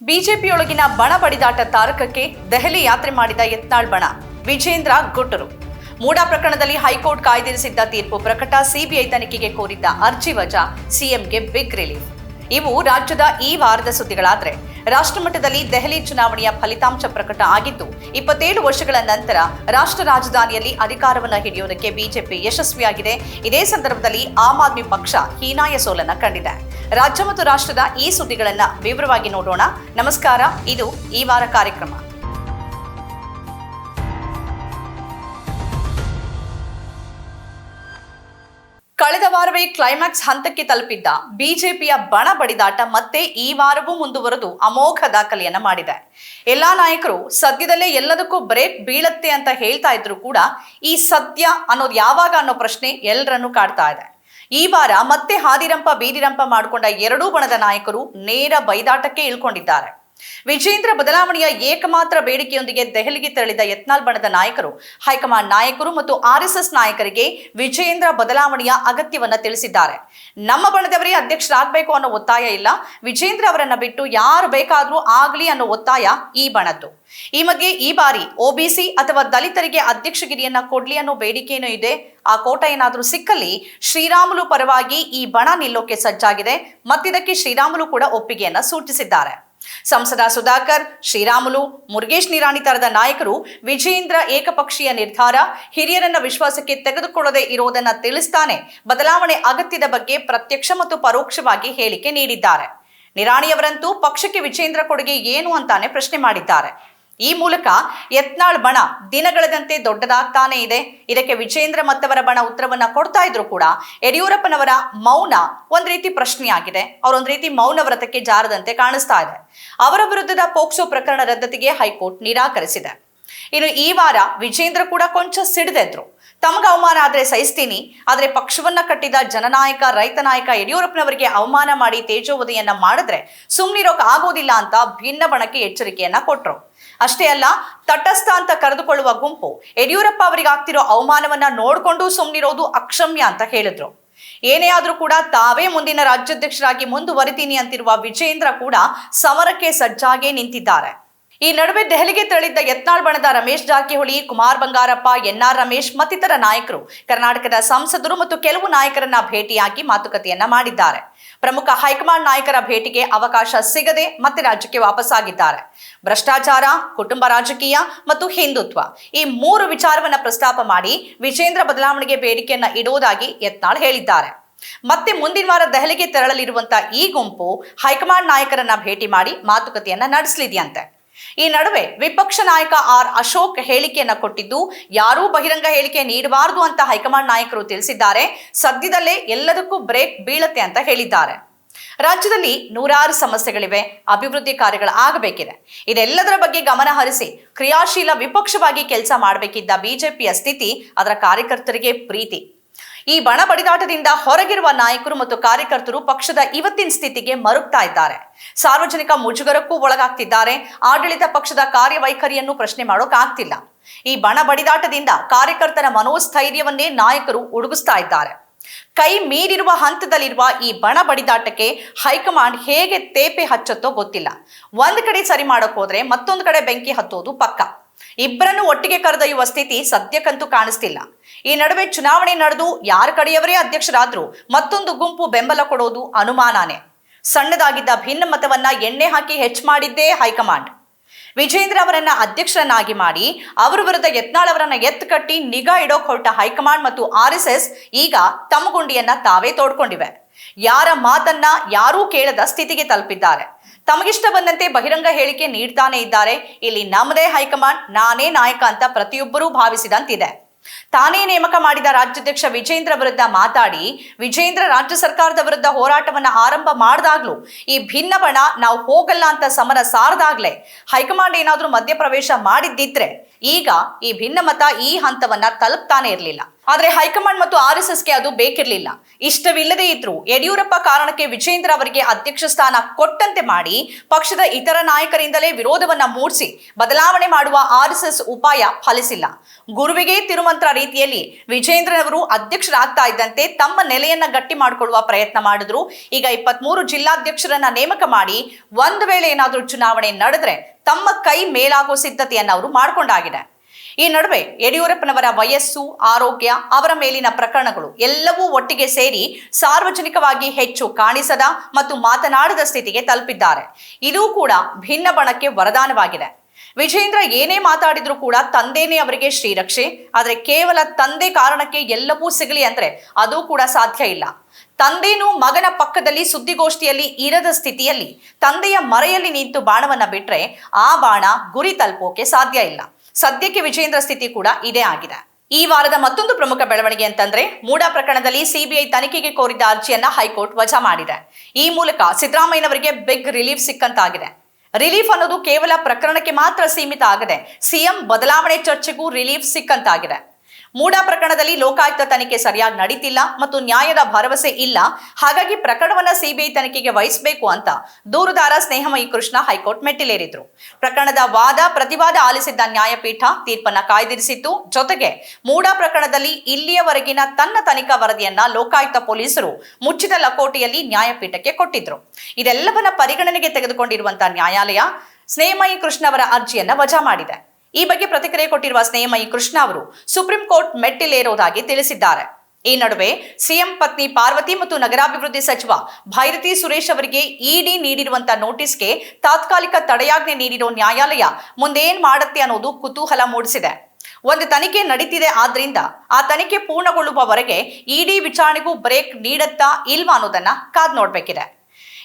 ಬಿಜೆಪಿಯೊಳಗಿನ ಬಣ ಬಡಿದಾಟ ತಾರಕಕ್ಕೆ ದೆಹಲಿ ಯಾತ್ರೆ ಮಾಡಿದ ಯತ್ನಾಳ್ ಬಣ. ವಿಜೇಂದ್ರ ಗುಟ್ಟರು ಮೂಡಾ ಪ್ರಕರಣದಲ್ಲಿ ಹೈಕೋರ್ಟ್ ಕಾಯ್ದಿರಿಸಿದ್ದ ತೀರ್ಪು ಪ್ರಕಟ ಸಿಬಿಐ ತನಿಖೆಗೆ ಕೋರಿದ್ದ ಅರ್ಜಿ ವಜಾ ಸಿಎಂಗೆ ಬಿಗ್ ರಿಲೀಫ್. ಇವು ರಾಜ್ಯದ ಈ ವಾರದ ಸುದ್ದಿಗಳಾದರೆ, ರಾಷ್ಟ್ರಮಟ್ಟದಲ್ಲಿ ದೆಹಲಿ ಚುನಾವಣೆಯ ಫಲಿತಾಂಶ ಪ್ರಕಟ ಆಗಿದ್ದು, ಇಪ್ಪತ್ತೇಳು ವರ್ಷಗಳ ನಂತರ ರಾಷ್ಟ್ರ ರಾಜಧಾನಿಯಲ್ಲಿ ಅಧಿಕಾರವನ್ನು ಹಿಡಿಯುವುದಕ್ಕೆ ಬಿಜೆಪಿ ಯಶಸ್ವಿಯಾಗಿದೆ. ಇದೇ ಸಂದರ್ಭದಲ್ಲಿ ಆಮ್ ಆದ್ಮಿ ಪಕ್ಷ ಹೀನಾಯ ಸೋಲನ್ನು ಕಂಡಿದೆ. ರಾಜ್ಯ ಮತ್ತು ರಾಷ್ಟ್ರದ ಈ ಸುದ್ದಿಗಳನ್ನ ವಿವರವಾಗಿ ನೋಡೋಣ. ನಮಸ್ಕಾರ, ಇದು ಈ ವಾರ ಕಾರ್ಯಕ್ರಮ. ಕಳೆದ ವಾರವೇ ಕ್ಲೈಮ್ಯಾಕ್ಸ್ ಹಂತಕ್ಕೆ ತಲುಪಿದ್ದ ಬಿಜೆಪಿಯ ಬಣ ಬಡಿದಾಟ ಮತ್ತೆ ಈ ವಾರವೂ ಮುಂದುವರೆದು ಅಮೋಘ ದಾಖಲೆಯನ್ನ ಮಾಡಿದೆ. ಎಲ್ಲಾ ನಾಯಕರು ಸದ್ಯದಲ್ಲೇ ಎಲ್ಲದಕ್ಕೂ ಬ್ರೇಕ್ ಬೀಳತ್ತೆ ಅಂತ ಹೇಳ್ತಾ ಇದ್ರು ಕೂಡ ಈ ಸದ್ಯ ಅನ್ನೋದು ಯಾವಾಗ ಅನ್ನೋ ಪ್ರಶ್ನೆ ಎಲ್ಲರನ್ನೂ ಕಾಡ್ತಾ ಇದೆ. ಈ ವಾರ ಮತ್ತೆ ಹಾದಿರಂಪ ಬೀದಿರಂಪ ಮಾಡಿಕೊಂಡ ಎರಡೂ ಬಣದ ನಾಯಕರು ನೇರ ಬೈದಾಟಕ್ಕೆ ಇಳ್ಕೊಂಡಿದ್ದಾರೆ. ವಿಜೇಂದ್ರ ಬದಲಾವಣೆಯ ಏಕಮಾತ್ರ ಬೇಡಿಕೆಯೊಂದಿಗೆ ದೆಹಲಿಗೆ ತೆರಳಿದ ಯತ್ನಾಲ್ ಬಣದ ನಾಯಕರು. ಹೈಕಮಾಂಡ್ ನಾಯಕರು ಮತ್ತು ಆರ್ಎಸ್ಎಸ್ ನಾಯಕರಿಗೆ ವಿಜೇಂದ್ರ ಬದಲಾವಣೆಯ ಅಗತ್ಯವನ್ನ ತಿಳಿಸಿದ್ದಾರೆ. ನಮ್ಮ ಬಣದವರೇ ಅಧ್ಯಕ್ಷರಾಗಬೇಕು ಅನ್ನೋ ಒತ್ತಾಯ ಇಲ್ಲ. ವಿಜೇಂದ್ರ ಅವರನ್ನ ಬಿಟ್ಟು ಯಾರು ಬೇಕಾದರೂ ಆಗಲಿ ಅನ್ನೋ ಒತ್ತಾಯ ಈ ಬಣದ್ದು. ಈ ಮಧ್ಯೆ ಈ ಬಾರಿ ಒಬಿಸಿ ಅಥವಾ ದಲಿತರಿಗೆ ಅಧ್ಯಕ್ಷಗಿರಿಯನ್ನ ಕೊಡ್ಲಿ ಅನ್ನೋ ಬೇಡಿಕೆಯೂ ಇದೆ. ಆ ಕೋಟ ಏನಾದರೂ ಸಿಕ್ಕಲ್ಲಿ ಶ್ರೀರಾಮುಲು ಪರವಾಗಿ ಈ ಬಣ ನಿಲ್ಲೋಕೆ ಸಜ್ಜಾಗಿದೆ. ಮತ್ತಿದಕ್ಕೆ ಶ್ರೀರಾಮುಲು ಕೂಡ ಒಪ್ಪಿಗೆಯನ್ನ ಸೂಚಿಸಿದ್ದಾರೆ. ಸಂಸದ ಸುಧಾಕರ್, ಶ್ರೀರಾಮುಲು, ಮುರುಗೇಶ್ ನಿರಾಣಿ ತರದ ನಾಯಕರು ವಿಜಯೇಂದ್ರ ಏಕಪಕ್ಷೀಯ ನಿರ್ಧಾರ, ಹಿರಿಯರನ್ನ ವಿಶ್ವಾಸಕ್ಕೆ ತೆಗೆದುಕೊಳ್ಳದೆ ಇರೋದನ್ನ ತಿಳಿಸ್ತಾನೆ ಬದಲಾವಣೆ ಅಗತ್ಯದ ಬಗ್ಗೆ ಪ್ರತ್ಯಕ್ಷ ಮತ್ತು ಪರೋಕ್ಷವಾಗಿ ಹೇಳಿಕೆ ನೀಡಿದ್ದಾರೆ. ನಿರಾಣಿಯವರಂತೂ ಪಕ್ಷಕ್ಕೆ ವಿಜೇಂದ್ರ ಕೊಡುಗೆ ಏನು ಅಂತಾನೆ ಪ್ರಶ್ನೆ ಮಾಡಿದ್ದಾರೆ. ಈ ಮೂಲಕ ಯತ್ನಾಳ್ ಬಣ ದಿನಗಳದಂತೆ ದೊಡ್ಡದಾಗ್ತಾನೆ ಇದೆ. ಇದಕ್ಕೆ ವಿಜೇಂದ್ರ ಮತ್ತವರ ಬಣ ಉತ್ತರವನ್ನ ಕೊಡ್ತಾ ಇದ್ರು ಕೂಡ ಯಡಿಯೂರಪ್ಪನವರ ಮೌನ ಒಂದ್ ರೀತಿ ಪ್ರಶ್ನೆಯಾಗಿದೆ. ಅವರೊಂದ್ ರೀತಿ ಮೌನ ವ್ರತಕ್ಕೆ ಜಾರದಂತೆ ಕಾಣಿಸ್ತಾ ಇದೆ. ಅವರ ವಿರುದ್ಧದ ಪೋಕ್ಸೋ ಪ್ರಕರಣ ರದ್ದತಿಗೆ ಹೈಕೋರ್ಟ್ ನಿರಾಕರಿಸಿದೆ. ಇನ್ನು ಈ ವಾರ ವಿಜೇಂದ್ರ ಕೂಡ ಕೊಂಚ ಸಿಡಿದೆದ್ರು ತಮಗ ಅವಮಾನ ಆದ್ರೆ ಸಹಿಸ್ತೀನಿ. ಆದ್ರೆ ಪಕ್ಷವನ್ನ ಕಟ್ಟಿದ ಜನನಾಯಕ, ರೈತ ನಾಯಕ ಯಡಿಯೂರಪ್ಪನವರಿಗೆ ಅವಮಾನ ಮಾಡಿ ತೇಜೋವಧಿಯನ್ನ ಮಾಡಿದ್ರೆ ಸುಮ್ಮನಿರೋಕ್ ಆಗೋದಿಲ್ಲ ಅಂತ ಭಿನ್ನ ಬಣಕ್ಕೆ ಎಚ್ಚರಿಕೆಯನ್ನ ಕೊಟ್ರು. ಅಷ್ಟೇ ಅಲ್ಲ, ತಟಸ್ಥ ಅಂತ ಕರೆದುಕೊಳ್ಳುವ ಗುಂಪು ಯಡಿಯೂರಪ್ಪ ಅವರಿಗೆ ಆಗ್ತಿರೋ ಅವಮಾನವನ್ನ ನೋಡಿಕೊಂಡು ಸುಮ್ನಿರೋದು ಅಕ್ಷಮ್ಯ ಅಂತ ಹೇಳಿದ್ರು. ಏನೇ ಆದರೂ ಕೂಡ ತಾವೇ ಮುಂದಿನ ರಾಜ್ಯಾಧ್ಯಕ್ಷರಾಗಿ ಮುಂದುವರಿತೀನಿ ಅಂತಿರುವ ವಿಜೇಂದ್ರ ಕೂಡ ಸಮರಕ್ಕೆ ಸಜ್ಜಾಗೇ ನಿಂತಿದ್ದಾರೆ. ಈ ನಡುವೆ ದೆಹಲಿಗೆ ತೆರಳಿದ್ದ ಯತ್ನಾಳ್ ಬಣದ ರಮೇಶ್ ಜಾರಕಿಹೊಳಿ, ಕುಮಾರ್ ಬಂಗಾರಪ್ಪ, ಎನ್ಆರ್ ರಮೇಶ್ ಮತ್ತಿತರ ನಾಯಕರು ಕರ್ನಾಟಕದ ಸಂಸದರು ಮತ್ತು ಕೆಲವು ನಾಯಕರನ್ನ ಭೇಟಿಯಾಗಿ ಮಾತುಕತೆಯನ್ನ ಮಾಡಿದ್ದಾರೆ. ಪ್ರಮುಖ ಹೈಕಮಾಂಡ್ ನಾಯಕರ ಭೇಟಿಗೆ ಅವಕಾಶ ಸಿಗದೆ ಮತ್ತೆ ರಾಜ್ಯಕ್ಕೆ ವಾಪಸ್ಸಾಗಿದ್ದಾರೆ. ಭ್ರಷ್ಟಾಚಾರ, ಕುಟುಂಬ ರಾಜಕೀಯ ಮತ್ತು ಹಿಂದುತ್ವ ಈ ಮೂರು ವಿಚಾರವನ್ನ ಪ್ರಸ್ತಾಪ ಮಾಡಿ ವಿಜೇಂದ್ರ ಬದಲಾವಣೆಗೆ ಬೇಡಿಕೆಯನ್ನ ಇಡುವುದಾಗಿ ಯತ್ನಾಳ್ ಹೇಳಿದ್ದಾರೆ. ಮತ್ತೆ ಮುಂದಿನ ವಾರ ದೆಹಲಿಗೆ ತೆರಳಲಿರುವಂತಹ ಈ ಗುಂಪು ಹೈಕಮಾಂಡ್ ನಾಯಕರನ್ನ ಭೇಟಿ ಮಾಡಿ ಮಾತುಕತೆಯನ್ನ ನಡೆಸಲಿದೆಯಂತೆ. ಈ ನಡುವೆ ವಿಪಕ್ಷ ನಾಯಕ ಆರ್ ಅಶೋಕ್ ಹೇಳಿಕೆಯನ್ನ ಕೊಟ್ಟಿದ್ದು, ಯಾರೂ ಬಹಿರಂಗ ಹೇಳಿಕೆ ನೀಡಬಾರದು ಅಂತ ಹೈಕಮಾಂಡ್ ನಾಯಕರು ತಿಳಿಸಿದ್ದಾರೆ. ಸದ್ಯದಲ್ಲೇ ಎಲ್ಲದಕ್ಕೂ ಬ್ರೇಕ್ ಬೀಳತ್ತೆ ಅಂತ ಹೇಳಿದ್ದಾರೆ. ರಾಜ್ಯದಲ್ಲಿ ನೂರಾರು ಸಮಸ್ಯೆಗಳಿವೆ, ಅಭಿವೃದ್ಧಿ ಕಾರ್ಯಗಳು ಆಗಬೇಕಿದೆ. ಇದೆಲ್ಲದರ ಬಗ್ಗೆ ಗಮನ ಹರಿಸಿ ಕ್ರಿಯಾಶೀಲ ವಿಪಕ್ಷವಾಗಿ ಕೆಲಸ ಮಾಡಬೇಕಿದ್ದ ಬಿಜೆಪಿಯ ಸ್ಥಿತಿ, ಅದರ ಕಾರ್ಯಕರ್ತರಿಗೆ ಪ್ರೀತಿ. ಈ ಬಣ ಬಡಿದಾಟದಿಂದ ಹೊರಗಿರುವ ನಾಯಕರು ಮತ್ತು ಕಾರ್ಯಕರ್ತರು ಪಕ್ಷದ ಇವತ್ತಿನ ಸ್ಥಿತಿಗೆ ಮರುಗ್ತಾ ಇದ್ದಾರೆ. ಸಾರ್ವಜನಿಕ ಮುಜುಗರಕ್ಕೂ ಒಳಗಾಗ್ತಿದ್ದಾರೆ. ಆಡಳಿತ ಪಕ್ಷದ ಕಾರ್ಯವೈಖರಿಯನ್ನು ಪ್ರಶ್ನೆ ಮಾಡೋಕ್ಕಾಗ್ತಿಲ್ಲ ಈ ಬಣ ಬಡಿದಾಟದಿಂದ ಕಾರ್ಯಕರ್ತರ ಮನೋಸ್ಥೈರ್ಯವನ್ನೇ ನಾಯಕರು ಉಡುಗಿಸ್ತಾ ಇದ್ದಾರೆ. ಕೈ ಮೀರಿರುವ ಹಂತದಲ್ಲಿರುವ ಈ ಬಣ ಬಡಿದಾಟಕ್ಕೆ ಹೈಕಮಾಂಡ್ ಹೇಗೆ ತೇಪೆ ಹಚ್ಚತ್ತೋ ಗೊತ್ತಿಲ್ಲ. ಒಂದ್ ಕಡೆ ಸರಿ ಮಾಡೋಕೋದ್ರೆ ಮತ್ತೊಂದು ಕಡೆ ಬೆಂಕಿ ಹತ್ತೋದು ಪಕ್ಕ. ಇಬ್ಬರನ್ನು ಒಟ್ಟಿಗೆ ಕರೆದೊಯ್ಯುವ ಸ್ಥಿತಿ ಸದ್ಯಕ್ಕಂತೂ ಕಾಣಿಸ್ತಿಲ್ಲ. ಈ ನಡುವೆ ಚುನಾವಣೆ ನಡೆದು ಯಾರ ಕಡೆಯವರೇ ಅಧ್ಯಕ್ಷರಾದ್ರೂ ಮತ್ತೊಂದು ಗುಂಪು ಬೆಂಬಲ ಕೊಡೋದು ಅನುಮಾನನೇ. ಸಣ್ಣದಾಗಿದ್ದ ಭಿನ್ನ ಮತವನ್ನ ಎಣ್ಣೆ ಹಾಕಿ ಹೆಚ್ಚು ಮಾಡಿದ್ದೇ ಹೈಕಮಾಂಡ್. ವಿಜೇಂದ್ರ ಅವರನ್ನ ಅಧ್ಯಕ್ಷರನ್ನಾಗಿ ಮಾಡಿ ಅವರ ವಿರುದ್ಧ ಯತ್ನಾಳ್ ಅವರನ್ನ ಎತ್ತು ಕಟ್ಟಿ ನಿಗಾ ಇಡೋಕ್ ಹೊರಟ ಹೈಕಮಾಂಡ್ ಮತ್ತು ಆರ್ಎಸ್ಎಸ್ ಈಗ ತಮ್ಮ ಗುಂಡಿಯನ್ನ ತಾವೇ ತೋಡ್ಕೊಂಡಿವೆ. ಯಾರ ಮಾತನ್ನ ಯಾರೂ ಕೇಳದ ಸ್ಥಿತಿಗೆ ತಲುಪಿದ್ದಾರೆ. ತಮಗಿಷ್ಟ ಬಂದಂತೆ ಬಹಿರಂಗ ಹೇಳಿಕೆ ನೀಡ್ತಾನೆ ಇದ್ದಾರೆ. ಇಲ್ಲಿ ನಮ್ಮದೇ ಹೈಕಮಾಂಡ್, ನಾನೇ ನಾಯಕ ಅಂತ ಪ್ರತಿಯೊಬ್ಬರೂ ಭಾವಿಸಿದಂತಿದೆ. ತಾನೇ ನೇಮಕ ಮಾಡಿದ ರಾಜ್ಯಾಧ್ಯಕ್ಷ ವಿಜೇಂದ್ರ ವಿರುದ್ಧ ಮಾತಾಡಿ, ವಿಜೇಂದ್ರ ರಾಜ್ಯ ಸರ್ಕಾರದ ವಿರುದ್ಧ ಹೋರಾಟವನ್ನು ಆರಂಭ ಮಾಡಿದಾಗ್ಲೂ ಈ ಭಿನ್ನ ಬಣ ನಾವು ಹೋಗಲ್ಲ ಅಂತ ಸಮರ ಸಾರದಾಗ್ಲೆ ಹೈಕಮಾಂಡ್ ಏನಾದರೂ ಮಧ್ಯಪ್ರವೇಶ ಮಾಡಿದ್ದಿದ್ರೆ ಈಗ ಈ ಭಿನ್ನಮತ ಈ ಹಂತವನ್ನ ತಲುಪ್ತಾನೆ ಇರಲಿಲ್ಲ. ಆದ್ರೆ ಹೈಕಮಾಂಡ್ ಮತ್ತು ಆರ್ ಎಸ್ ಎಸ್ಗೆ ಅದು ಬೇಕಿರಲಿಲ್ಲ. ಇಷ್ಟವಿಲ್ಲದೆ ಇದ್ರು ಯಡಿಯೂರಪ್ಪ ಕಾರಣಕ್ಕೆ ವಿಜೇಂದ್ರ ಅವರಿಗೆ ಅಧ್ಯಕ್ಷ ಸ್ಥಾನ ಕೊಟ್ಟಂತೆ ಮಾಡಿ ಪಕ್ಷದ ಇತರ ನಾಯಕರಿಂದಲೇ ವಿರೋಧವನ್ನ ಮೂಡಿಸಿ ಬದಲಾವಣೆ ಮಾಡುವ ಆರ್ ಎಸ್ ಎಸ್ ಉಪಾಯ ಫಲಿಸಿಲ್ಲ. ಗುರುವಿಗೆ ತಿರುಮಂತ್ರ ರೀತಿಯಲ್ಲಿ ವಿಜೇಂದ್ರನವರು ಅಧ್ಯಕ್ಷರಾಗ್ತಾ ಇದ್ದಂತೆ ತಮ್ಮ ನೆಲೆಯನ್ನ ಗಟ್ಟಿ ಮಾಡಿಕೊಳ್ಳುವ ಪ್ರಯತ್ನ ಮಾಡಿದ್ರು. ಈಗ ಇಪ್ಪತ್ಮೂರು ಜಿಲ್ಲಾಧ್ಯಕ್ಷರನ್ನ ನೇಮಕ ಮಾಡಿ ಒಂದು ವೇಳೆ ಏನಾದರೂ ಚುನಾವಣೆ ನಡೆದ್ರೆ ತಮ್ಮ ಕೈ ಮೇಲಾಗೋ ಸಿದ್ಧತೆಯನ್ನು ಅವರು ಮಾಡ್ಕೊಂಡಾಗಿದೆ. ಈ ನಡುವೆ ಯಡಿಯೂರಪ್ಪನವರ ವಯಸ್ಸು, ಆರೋಗ್ಯ, ಅವರ ಮೇಲಿನ ಪ್ರಕರಣಗಳು ಎಲ್ಲವೂ ಒಟ್ಟಿಗೆ ಸೇರಿ ಸಾರ್ವಜನಿಕವಾಗಿ ಹೆಚ್ಚು ಕಾಣಿಸದ ಮತ್ತು ಮಾತನಾಡದ ಸ್ಥಿತಿಗೆ ತಲುಪಿದ್ದಾರೆ. ಇದು ಕೂಡ ಭಿನ್ನ ಬಣಕ್ಕೆ ವರದಾನವಾಗಿದೆ. ವಿಜೇಂದ್ರ ಏನೇ ಮಾತಾಡಿದ್ರು ಕೂಡ ತಂದೇನೆ ಅವರಿಗೆ ಶ್ರೀರಕ್ಷೆ, ಆದರೆ ಕೇವಲ ತಂದೆ ಕಾರಣಕ್ಕೆ ಎಲ್ಲವೂ ಸಿಗಲಿ ಅಂದ್ರೆ ಅದು ಕೂಡ ಸಾಧ್ಯ ಇಲ್ಲ. ತಂದೇನು ಮಗನ ಪಕ್ಕದಲ್ಲಿ ಸುದ್ದಿಗೋಷ್ಠಿಯಲ್ಲಿ ಇರದ ಸ್ಥಿತಿಯಲ್ಲಿ ತಂದೆಯ ಮರೆಯಲ್ಲಿ ನಿಂತು ಬಾಣವನ್ನ ಬಿಟ್ರೆ ಆ ಬಾಣ ಗುರಿ ತಲುಪೋಕೆ ಸಾಧ್ಯ ಇಲ್ಲ. ಸದ್ಯಕ್ಕೆ ವಿಜೇಂದ್ರ ಸ್ಥಿತಿ ಕೂಡ ಇದೇ ಆಗಿದೆ. ಈ ವಾರದ ಮತ್ತೊಂದು ಪ್ರಮುಖ ಬೆಳವಣಿಗೆ ಅಂತಂದ್ರೆ, ಮೂಡ ಪ್ರಕರಣದಲ್ಲಿ ಸಿಬಿಐ ತನಿಖೆಗೆ ಕೋರಿದ್ದ ಅರ್ಜಿಯನ್ನ ಹೈಕೋರ್ಟ್ ವಜಾ ಮಾಡಿದೆ. ಈ ಮೂಲಕ ಸಿದ್ದರಾಮಯ್ಯನವರಿಗೆ ಬಿಗ್ ರಿಲೀಫ್ ಸಿಕ್ಕಂತಾಗಿದೆ. ರಿಲೀಫ್ ಅನ್ನೋದು ಕೇವಲ ಪ್ರಕರಣಕ್ಕೆ ಮಾತ್ರ ಸೀಮಿತ ಆಗದೆ, ಸಿಎಂ ಬದಲಾವಣೆ ಚರ್ಚೆಗೂ ರಿಲೀಫ್ ಸಿಕ್ಕಂತಾಗಿದೆ. ಮೂಡ ಪ್ರಕರಣದಲ್ಲಿ ಲೋಕಾಯುಕ್ತ ತನಿಖೆ ಸರಿಯಾಗಿ ನಡೀತಿಲ್ಲ ಮತ್ತು ನ್ಯಾಯದ ಭರವಸೆ ಇಲ್ಲ. ಹಾಗಾಗಿ ಪ್ರಕರಣವನ್ನ ಸಿಬಿಐ ತನಿಖೆಗೆ ವಹಿಸಬೇಕು ಅಂತ ದೂರುದಾರ ಸ್ನೇಹಮಯಿ ಕೃಷ್ಣ ಹೈಕೋರ್ಟ್ ಮೆಟ್ಟಿಲೇರಿದ್ರು. ಪ್ರಕರಣದ ವಾದ, ಪ್ರತಿವಾದ ಆಲಿಸಿದ್ದ ನ್ಯಾಯಪೀಠ ತೀರ್ಪನ್ನ ಕಾಯ್ದಿರಿಸಿತ್ತು. ಜೊತೆಗೆ ಮೂಡಾ ಪ್ರಕರಣದಲ್ಲಿ ಇಲ್ಲಿಯವರೆಗಿನ ತನ್ನ ತನಿಖಾ ವರದಿಯನ್ನ ಲೋಕಾಯುಕ್ತ ಪೊಲೀಸರು ಮುಚ್ಚಿದ ಲಕೋಟೆಯಲ್ಲಿ ನ್ಯಾಯಪೀಠಕ್ಕೆ ಕೊಟ್ಟಿದ್ರು. ಇದೆಲ್ಲವನ್ನ ಪರಿಗಣನೆಗೆ ತೆಗೆದುಕೊಂಡಿರುವಂತಹ ನ್ಯಾಯಾಲಯ ಸ್ನೇಹಮಯಿ ಕೃಷ್ಣ ಅವರ ಅರ್ಜಿಯನ್ನ ವಜಾ ಮಾಡಿದೆ. ಈ ಬಗ್ಗೆ ಪ್ರತಿಕ್ರಿಯೆ ಕೊಟ್ಟಿರುವ ಸ್ನೇಹಮಯಿ ಕೃಷ್ಣ ಅವರು ಸುಪ್ರೀಂ ಕೋರ್ಟ್ ಮೆಟ್ಟಿಲೇರೋದಾಗಿ ತಿಳಿಸಿದ್ದಾರೆ. ಈ ನಡುವೆ ಸಿಎಂ ಪತ್ನಿ ಪಾರ್ವತಿ ಮತ್ತು ನಗರಾಭಿವೃದ್ಧಿ ಸಚಿವ ಭೈರತಿ ಸುರೇಶ್ ಅವರಿಗೆ ಇಡಿ ನೀಡಿರುವಂತಹ ನೋಟಿಸ್ಗೆ ತಾತ್ಕಾಲಿಕ ತಡೆಯಾಜ್ಞೆ ನೀಡಿರೋ ನ್ಯಾಯಾಲಯ ಮುಂದೇನ್ ಮಾಡುತ್ತೆ ಅನ್ನೋದು ಕುತೂಹಲ ಮೂಡಿಸಿದೆ. ಒಂದು ತನಿಖೆ ನಡೀತಿದೆ ಆದ್ರಿಂದ ಆ ತನಿಖೆ ಪೂರ್ಣಗೊಳ್ಳುವವರೆಗೆ ಇಡಿ ವಿಚಾರಣೆಗೂ ಬ್ರೇಕ್ ನೀಡತ್ತಾ ಇಲ್ವಾ ಅನ್ನೋದನ್ನ ಕಾದ್ ನೋಡ್ಬೇಕಿದೆ.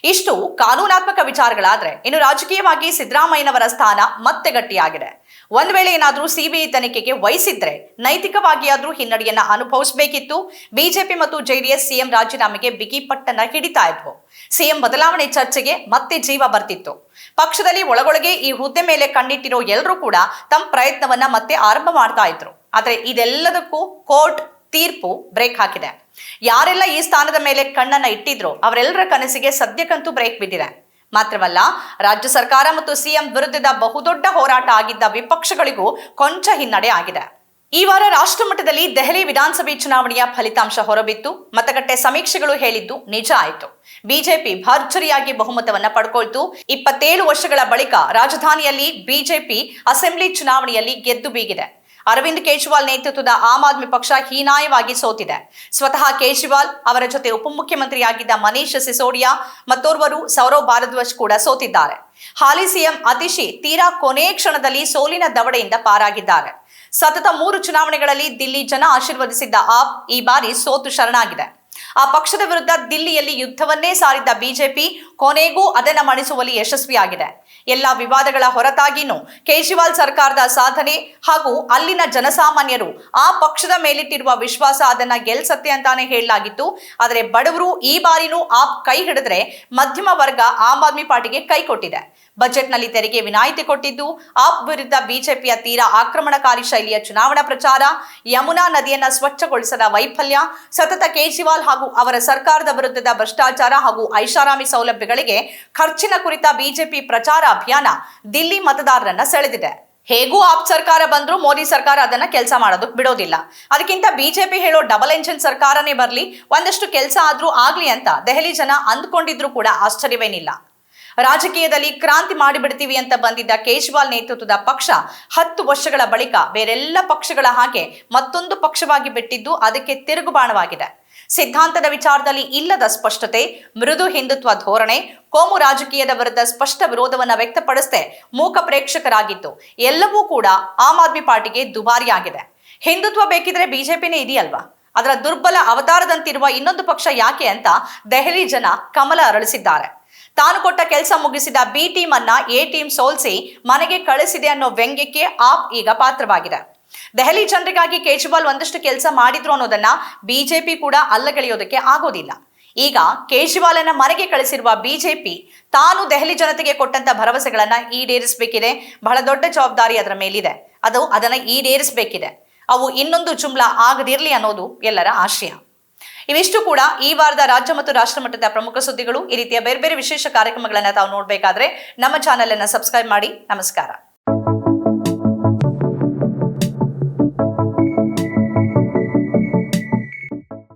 ಇಷ್ಟು ಕಾನೂನಾತ್ಮಕ ವಿಚಾರಗಳಾದ್ರೆ ಇನ್ನು ರಾಜಕೀಯವಾಗಿ ಸಿದ್ದರಾಮಯ್ಯನವರ ಸ್ಥಾನ ಮತ್ತೆ ಗಟ್ಟಿಯಾಗಿದೆ. ಒಂದ್ ವೇಳೆ ಏನಾದರೂ ಸಿಬಿಐ ತನಿಖೆಗೆ ವಹಿಸಿದ್ರೆ ನೈತಿಕವಾಗಿ ಆದ್ರೂ ಹಿನ್ನಡೆಯನ್ನ ಅನುಭವಿಸಬೇಕಿತ್ತು. ಬಿಜೆಪಿ ಮತ್ತು ಜೆಡಿಎಸ್ ಸಿಎಂ ರಾಜೀನಾಮೆಗೆ ಬಿಗಿ ಪಟ್ಟನ್ನ ಹಿಡಿತಾ ಇದ್ವು. ಸಿಎಂ ಬದಲಾವಣೆ ಚರ್ಚೆಗೆ ಮತ್ತೆ ಜೀವ ಬರ್ತಿತ್ತು. ಪಕ್ಷದಲ್ಲಿ ಒಳಗೊಳಗೆ ಈ ಹುದ್ದೆ ಮೇಲೆ ಕಣ್ಣಿಟ್ಟಿರೋ ಎಲ್ಲರೂ ಕೂಡ ತಮ್ಮ ಪ್ರಯತ್ನವನ್ನ ಮತ್ತೆ ಆರಂಭ ಮಾಡ್ತಾ ಇದ್ರು. ಆದ್ರೆ ಇದೆಲ್ಲದಕ್ಕೂ ಕೋರ್ಟ್ ತೀರ್ಪು ಬ್ರೇಕ್ ಹಾಕಿದೆ. ಯಾರೆಲ್ಲ ಈ ಸ್ಥಾನದ ಮೇಲೆ ಕಣ್ಣನ್ನ ಇಟ್ಟಿದ್ರು ಅವರೆಲ್ಲರ ಕನಸಿಗೆ ಸದ್ಯಕ್ಕಂತೂ ಬ್ರೇಕ್ ಬಿದ್ದಿದೆ. ಮಾತ್ರವಲ್ಲ, ರಾಜ್ಯ ಸರ್ಕಾರ ಮತ್ತು ಸಿಎಂ ವಿರುದ್ಧದ ಬಹುದೊಡ್ಡ ಹೋರಾಟ ಆಗಿದ್ದ ವಿಪಕ್ಷಗಳಿಗೂ ಕೊಂಚ ಹಿನ್ನಡೆ ಆಗಿದೆ. ಈ ವಾರ ರಾಷ್ಟ್ರ ಮಟ್ಟದಲ್ಲಿ ದೆಹಲಿ ವಿಧಾನಸಭೆ ಚುನಾವಣೆಯ ಫಲಿತಾಂಶ ಹೊರಬಿತ್ತು. ಮತಗಟ್ಟೆ ಸಮೀಕ್ಷೆಗಳು ಹೇಳಿದ್ದು ನಿಜ ಆಯಿತು. ಬಿಜೆಪಿ ಭರ್ಜರಿಯಾಗಿ ಬಹುಮತವನ್ನ ಪಡ್ಕೊಳ್ತು. ಇಪ್ಪತ್ತೇಳು ವರ್ಷಗಳ ಬಳಿಕ ರಾಜಧಾನಿಯಲ್ಲಿ ಬಿಜೆಪಿ ಅಸೆಂಬ್ಲಿ ಚುನಾವಣೆಯಲ್ಲಿ ಗೆದ್ದು ಬೀಗಿದೆ. ಅರವಿಂದ್ ಕೇಜ್ರಿವಾಲ್ ನೇತೃತ್ವದ ಆಮ್ ಆದ್ಮಿ ಪಕ್ಷ ಹೀನಾಯವಾಗಿ ಸೋತಿದೆ. ಸ್ವತಃ ಕೇಜ್ರಿವಾಲ್ ಅವರ ಜೊತೆ ಉಪಮುಖ್ಯಮಂತ್ರಿಯಾಗಿದ್ದ ಮನೀಶ್ ಸಿಸೋಡಿಯಾ ಮತ್ತೋರ್ವರು ಸೌರವ್ ಭಾರದ್ವಾಜ್ ಕೂಡ ಸೋತಿದ್ದಾರೆ. ಹಾಲಿ ಸಿಎಂ ಅತಿಶಿ ತೀರಾ ಕೊನೆ ಕ್ಷಣದಲ್ಲಿ ಸೋಲಿನ ದವಡೆಯಿಂದ ಪಾರಾಗಿದ್ದಾರೆ. ಸತತ ಮೂರು ಚುನಾವಣೆಗಳಲ್ಲಿ ದಿಲ್ಲಿ ಜನ ಆಶೀರ್ವದಿಸಿದ್ದ ಆಪ್ ಈ ಬಾರಿ ಸೋತು ಶರಣಾಗಿದೆ. ಆ ಪಕ್ಷದ ವಿರುದ್ಧ ದಿಲ್ಲಿಯಲ್ಲಿ ಯುದ್ಧವನ್ನೇ ಸಾರಿದ್ದ ಬಿಜೆಪಿ ಕೊನೆಗೂ ಅದನ್ನ ಮಣಿಸುವಲ್ಲಿ ಯಶಸ್ವಿಯಾಗಿದೆ. ಎಲ್ಲ ವಿವಾದಗಳ ಹೊರತಾಗಿನೂ ಕೇಜ್ರಿವಾಲ್ ಸರ್ಕಾರದ ಸಾಧನೆ ಹಾಗೂ ಅಲ್ಲಿನ ಜನಸಾಮಾನ್ಯರು ಆ ಪಕ್ಷದ ಮೇಲಿಟ್ಟಿರುವ ವಿಶ್ವಾಸ ಅದನ್ನ ಗೆಲ್ಸತ್ತೆ ಅಂತಾನೆ ಹೇಳಲಾಗಿತ್ತು. ಆದರೆ ಬಡವರು ಈ ಬಾರಿನೂ ಆ ಕೈ ಹಿಡಿದ್ರೆ ಮಧ್ಯಮ ವರ್ಗ ಆಮ್ ಆದ್ಮಿ ಪಾರ್ಟಿಗೆ ಕೈ ಕೊಟ್ಟಿದೆ. ಬಜೆಟ್ನಲ್ಲಿ ತೆರಿಗೆ ವಿನಾಯಿತಿ ಕೊಟ್ಟಿದ್ದು, ಆಪ್ ವಿರುದ್ಧ ಬಿಜೆಪಿಯ ತೀರಾ ಆಕ್ರಮಣಕಾರಿ ಶೈಲಿಯ ಚುನಾವಣಾ ಪ್ರಚಾರ, ಯಮುನಾ ನದಿಯನ್ನ ಸ್ವಚ್ಛಗೊಳಿಸದ ವೈಫಲ್ಯ, ಸತತ ಕೇಜ್ರಿವಾಲ್ ಹಾಗೂ ಅವರ ಸರ್ಕಾರದ ವಿರುದ್ಧದ ಭ್ರಷ್ಟಾಚಾರ ಹಾಗೂ ಐಷಾರಾಮಿ ಸೌಲಭ್ಯಗಳಿಗೆ ಖರ್ಚಿನ ಕುರಿತ ಬಿಜೆಪಿ ಪ್ರಚಾರ ಅಭಿಯಾನ ದಿಲ್ಲಿ ಮತದಾರರನ್ನ ಸೆಳೆದಿದೆ. ಹೇಗೂ ಆಪ್ ಸರ್ಕಾರ ಬಂದ್ರು ಮೋದಿ ಸರ್ಕಾರ ಅದನ್ನ ಕೆಲಸ ಮಾಡೋದಕ್ಕೆ ಬಿಡೋದಿಲ್ಲ. ಅದಕ್ಕಿಂತ ಬಿಜೆಪಿ ಹೇಳೋ ಡಬಲ್ ಎಂಜಿನ್ ಸರ್ಕಾರನೇ ಬರಲಿ, ಒಂದಷ್ಟು ಕೆಲಸ ಆದ್ರೂ ಆಗ್ಲಿ ಅಂತ ದೆಹಲಿ ಜನ ಅಂದ್ಕೊಂಡಿದ್ರು ಕೂಡ ಆಶ್ಚರ್ಯವೇನಿಲ್ಲ. ರಾಜಕೀಯದಲ್ಲಿ ಕ್ರಾಂತಿ ಮಾಡಿಬಿಡ್ತೀವಿ ಅಂತ ಬಂದಿದ್ದ ಕೇಜ್ರಿವಾಲ್ ನೇತೃತ್ವದ ಪಕ್ಷ ಹತ್ತು ವರ್ಷಗಳ ಬಳಿಕ ಬೇರೆಲ್ಲ ಪಕ್ಷಗಳ ಹಾಗೆ ಮತ್ತೊಂದು ಪಕ್ಷವಾಗಿ ಬಿಟ್ಟಿದ್ದು ಅದಕ್ಕೆ ತಿರುಗುಬಾಣವಾಗಿದೆ. ಸಿದ್ಧಾಂತದ ವಿಚಾರದಲ್ಲಿ ಇಲ್ಲದ ಸ್ಪಷ್ಟತೆ, ಮೃದು ಹಿಂದುತ್ವ ಧೋರಣೆ, ಕೋಮು ರಾಜಕೀಯದ ವಿರುದ್ಧ ಸ್ಪಷ್ಟ ವಿರೋಧವನ್ನು ವ್ಯಕ್ತಪಡಿಸದೆ ಮೂಕ ಪ್ರೇಕ್ಷಕರಾಗಿತ್ತು. ಎಲ್ಲವೂ ಕೂಡ ಆಮ್ ಆದ್ಮಿ ಪಾರ್ಟಿಗೆ ದುಬಾರಿಯಾಗಿದೆ. ಹಿಂದುತ್ವ ಬೇಕಿದ್ರೆ ಬಿಜೆಪಿನೇ ಇದೆಯಲ್ವಾ? ಅದರ ದುರ್ಬಲ ಅವತಾರದಂತಿರುವ ಇನ್ನೊಂದು ಪಕ್ಷ ಯಾಕೆ ಅಂತ ದೆಹಲಿ ಜನ ಕಮಲ ಅರಳಿಸಿದ್ದಾರೆ. ತಾನು ಕೊಟ್ಟ ಕೆಲಸ ಮುಗಿಸಿದ ಬಿ ಟೀಮ್ ಅನ್ನ ಎ ಟೀಮ್ ಸೋಲ್ಸಿ ಮನೆಗೆ ಕಳಿಸಿದೆ ಅನ್ನೋ ವ್ಯಂಗ್ಯಕ್ಕೆ ಆಪ್ ಈಗ ಪಾತ್ರವಾಗಿದೆ. ದೆಹಲಿ ಜನರಿಗಾಗಿ ಕೇಜ್ರಿವಾಲ್ ಒಂದಷ್ಟು ಕೆಲಸ ಮಾಡಿದ್ರು ಅನ್ನೋದನ್ನ ಬಿಜೆಪಿ ಕೂಡ ಅಲ್ಲಗಳೆಯೋದಕ್ಕೆ ಆಗೋದಿಲ್ಲ. ಈಗ ಕೇಜ್ರಿವಾಲನ ಮನೆಗೆ ಕಳಿಸಿರುವ ಬಿಜೆಪಿ ತಾನು ದೆಹಲಿ ಜನತೆಗೆ ಕೊಟ್ಟಂತ ಭರವಸೆಗಳನ್ನ ಈಡೇರಿಸಬೇಕಿದೆ. ಬಹಳ ದೊಡ್ಡ ಜವಾಬ್ದಾರಿ ಅದರ ಮೇಲಿದೆ. ಅದು ಅದನ್ನ ಈಡೇರಿಸಬೇಕಿದೆ. ಅವು ಇನ್ನೊಂದು ಜುಮ್ಲಾ ಆಗದಿರಲಿ ಅನ್ನೋದು ಎಲ್ಲರ ಆಶಯ. ಇವಿಷ್ಟು ಕೂಡ ಈ ವಾರದ ರಾಜ್ಯ ಮತ್ತು ರಾಷ್ಟ್ರ ಮಟ್ಟದ ಪ್ರಮುಖ ಸುದ್ದಿಗಳು. ಈ ರೀತಿಯ ಬೇರೆ ಬೇರೆ ವಿಶೇಷ ಕಾರ್ಯಕ್ರಮಗಳನ್ನು ತಾವು ನೋಡಬೇಕಾದ್ರೆ ನಮ್ಮ ಚಾನೆಲ್ ಅನ್ನು ಸಬ್ಸ್ಕ್ರೈಬ್ ಮಾಡಿ. ನಮಸ್ಕಾರ.